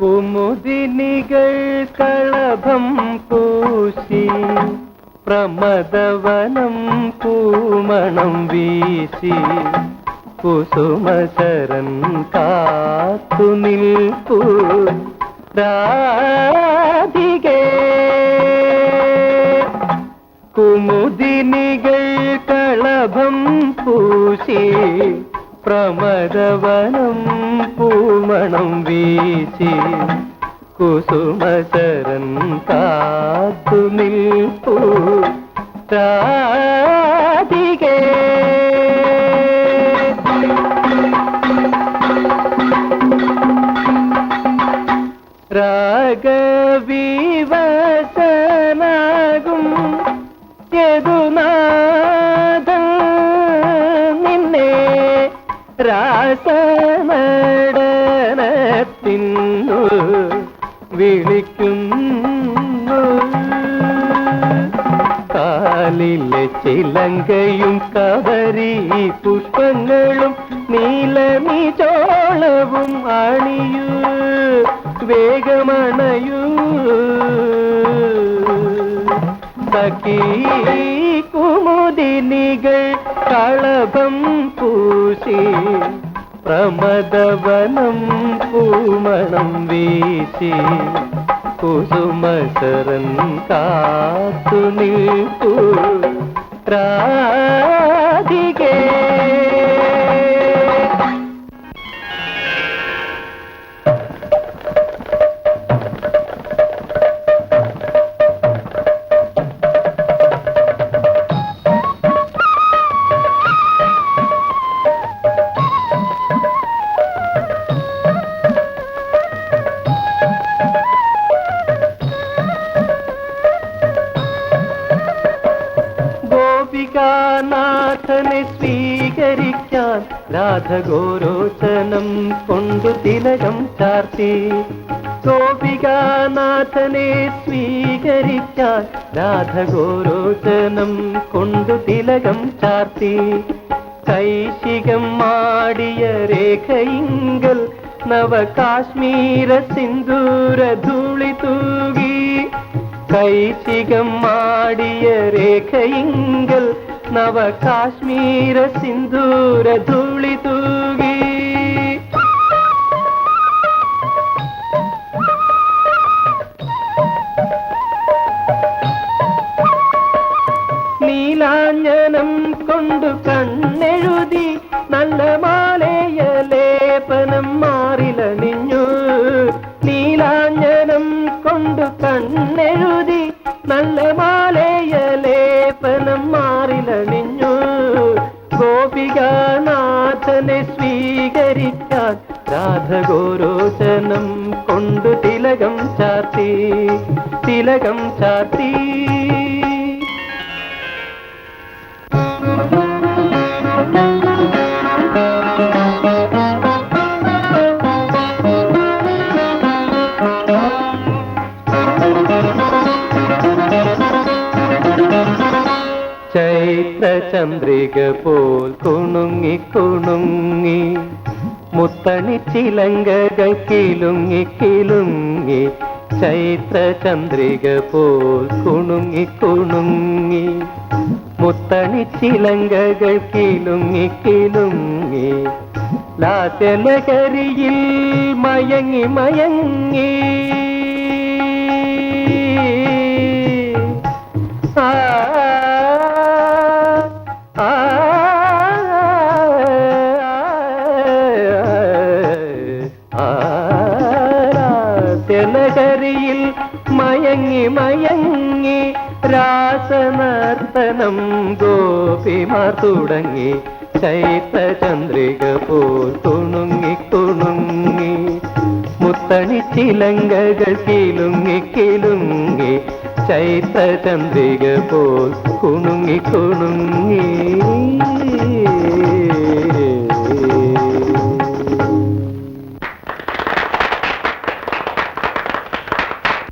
കുമുദിനികൾ കളഭം പൂശി പ്രമദവനം പൂമണം വീശി. കുസുമശരൻ കാത്തു നിൽപ്പൂ. രാധികേ. കുമുദിനികൾ കളഭം പൂശി പ്രമദവനം പൂമണം വീശി കുസുമശരൻ കാത്തു നിൽപ്പു. രാധികേ. രാസനടനത്തിന്നു വിളിക്കുന്നു. കാലിലെ ചിലങ്കയും കവരി പുഷ്പങ്ങളും നീലമിചോളവും അണിയൂ. വേഗമണയൂ. സഖീ കുമുദിനികൾ കളഭം പൂശി പ്രമദവനം പൂമണം വീശി കുസുമശരൻ കാത്തു നിൽപ്പു രാധികേ ഗോപികാനാഥനെ സ്വീകരിക്കാൻ രാധഗോരോചനം കൊണ്ടു തിലകം ചാർത്തി. ഗോപികാനാഥനെ സ്വീകരിക്കാൻ രാധഗോരോചനം കൊണ്ടു തിലകം ചാർത്തി. കൈശികം മാടിയ രേഖയിങ്കൽ നവകാശ്മീര സിന്ദൂര ധൂളി തൂകി. കൈശികം മാടിയ രേഖയിങ്കൽ നവകാശ്മീര സിന്ദൂര ധൂളി തൂകി. നീലാഞ്ജനം കൊണ്ടു കണ്ണെഴുതി നല്ല മാലയ ഗോപികാനാഥനെ സ്വീകരിക്കാൻ രാധഗോരോചനം കൊണ്ടു തിലകം ചാർത്തി തിലകം ചാത്തി ചൈത്രചന്ദ്രിക പോൽ കുണുങ്ങി കുണുങ്ങി മുത്തണി ചിലങ്കകൾ കിലുങ്ങി കിലുങ്ങി ചൈത്രചന്ദ്രിക പോൽ കുണുങ്ങി കുണുങ്ങി മുത്തണി ചിലങ്കകൾ കിലുങ്ങി കിലുങ്ങി ലാസ്യലഹരിയിൽ മയങ്ങി മയങ്ങി. തെലഹരിയിൽ മയങ്ങി മയങ്ങി രാസനർത്തനം ഗോപിമാർ തുടങ്ങി. ചൈത്രചന്ദ്രിക പോൽ തുണുങ്ങി തുണുങ്ങി. മുത്തണി ചിലങ്കകൾ കിലുങ്ങി കിലുങ്ങി. ചൈത്രചന്ദ്രിക പോൽ കുണുങ്ങി കുണുങ്ങി.